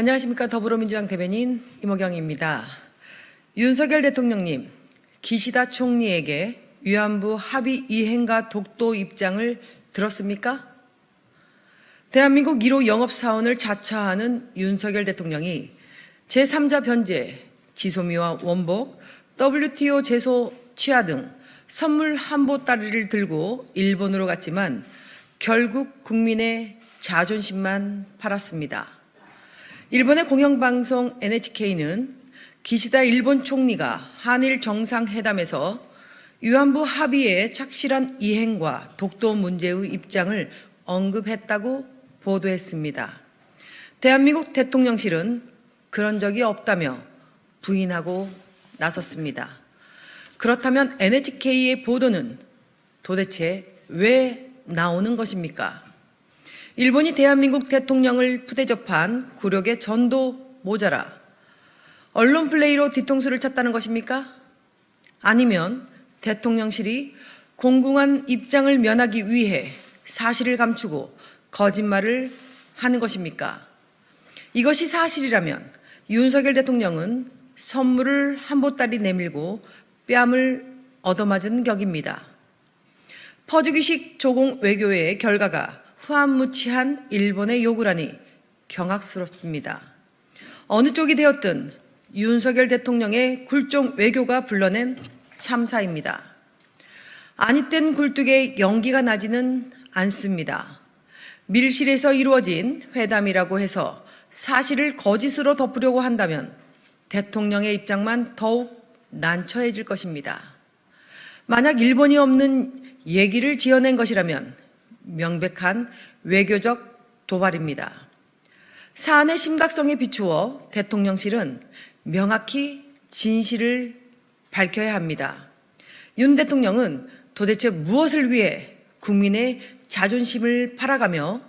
안녕하십니까. 더불어민주당 대변인 임호경입니다. 윤석열 대통령님, 기시다 총리에게 위안부 합의 이행과 독도 입장을 들었습니까? 대한민국 1호 영업사원을 자처하는 윤석열 대통령이 제3자 변제, 지소미와 원복, WTO 제소 취하 등 선물 한보 따리를 들고 일본으로 갔지만 결국 국민의 자존심만 팔았습니다. 일본의 공영방송 NHK는 기시다 일본 총리가 한일 정상회담에서 위안부 합의의 착실한 이행과 독도 문제의 입장을 언급했다고 보도했습니다. 대한민국 대통령실은 그런 적이 없다며 부인하고 나섰습니다. 그렇다면 NHK의 보도는 도대체 왜 나오는 것입니까? 일본이 대한민국 대통령을 푸대접한 굴욕의 전도 모자라 언론 플레이로 뒤통수를 쳤다는 것입니까? 아니면 대통령실이 공공한 입장을 면하기 위해 사실을 감추고 거짓말을 하는 것입니까? 이것이 사실이라면 윤석열 대통령은 선물을 한 보따리 내밀고 뺨을 얻어맞은 격입니다. 퍼주기식 조공 외교의 결과가 후한무치한 일본의 요구라니 경악스럽습니다. 어느 쪽이 되었든 윤석열 대통령의 굴종 외교가 불러낸 참사입니다. 아니 땐 굴뚝에 연기가 나지는 않습니다. 밀실에서 이루어진 회담이라고 해서 사실을 거짓으로 덮으려고 한다면 대통령의 입장만 더욱 난처해질 것입니다. 만약 일본이 없는 얘기를 지어낸 것이라면 명백한 외교적 도발입니다. 사안의 심각성에 비추어 대통령실은 명확히 진실을 밝혀야 합니다. 윤 대통령은 도대체 무엇을 위해 국민의 자존심을 팔아가며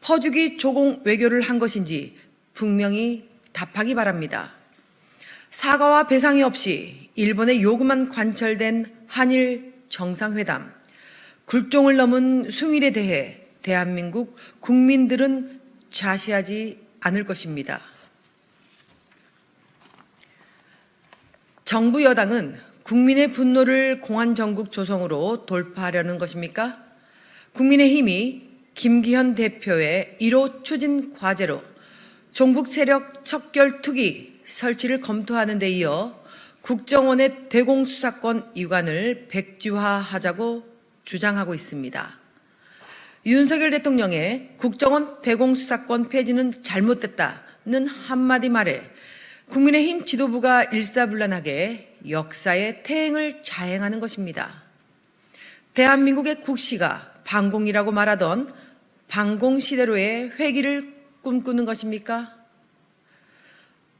퍼주기 조공 외교를 한 것인지 분명히 답하기 바랍니다. 사과와 배상이 없이 일본의 요구만 관철된 한일 정상회담, 굴종을 넘은 숭일에 대해 대한민국 국민들은 좌시하지 않을 것입니다. 정부 여당은 국민의 분노를 공안 전국 조성으로 돌파하려는 것입니까? 국민의 힘이 김기현 대표의 1호 추진 과제로 종북 세력 척결 투기 설치를 검토하는 데 이어 국정원의 대공수사권 이관을 백지화하자고 주장하고 있습니다. 윤석열 대통령의 국정원 대공수사권 폐지는 잘못됐다는 한마디 말에 국민의힘 지도부가 일사불란하게 역사의 태행을 자행하는 것입니다. 대한민국의 국시가 반공이라고 말하던 반공 시대로의 회기를 꿈꾸는 것입니까?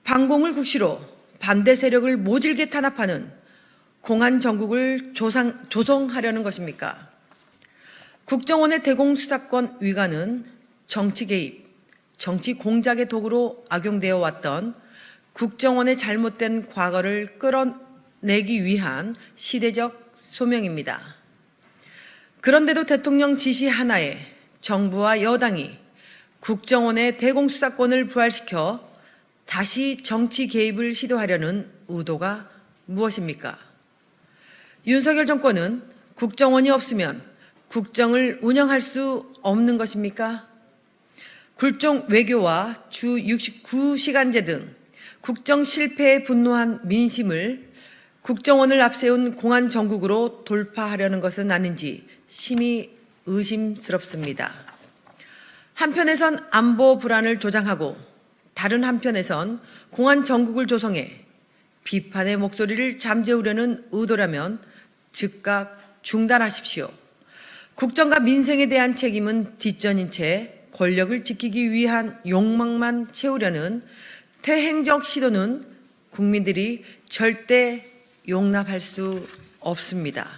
반공을 국시로 반대 세력을 모질게 탄압하는 공안 정국을 조상, 조성하려는 것입니까? 국정원의 대공수사권 위반은 정치 개입, 정치 공작의 도구로 악용되어 왔던 국정원의 잘못된 과거를 끌어내기 위한 시대적 소명입니다. 그런데도 대통령 지시 하나에 정부와 여당이 국정원의 대공수사권을 부활시켜 다시 정치 개입을 시도하려는 의도가 무엇입니까? 윤석열 정권은 국정원이 없으면 국정을 운영할 수 없는 것입니까? 굴종 외교와 주 69시간제 등 국정 실패에 분노한 민심을 국정원을 앞세운 공안 정국으로 돌파하려는 것은 아닌지 심히 의심스럽습니다. 한편에선 안보 불안을 조장하고 다른 한편에선 공안 정국을 조성해 비판의 목소리를 잠재우려는 의도라면 즉각 중단하십시오. 국정과 민생에 대한 책임은 뒷전인 채 권력을 지키기 위한 욕망만 채우려는 태행적 시도는 국민들이 절대 용납할 수 없습니다.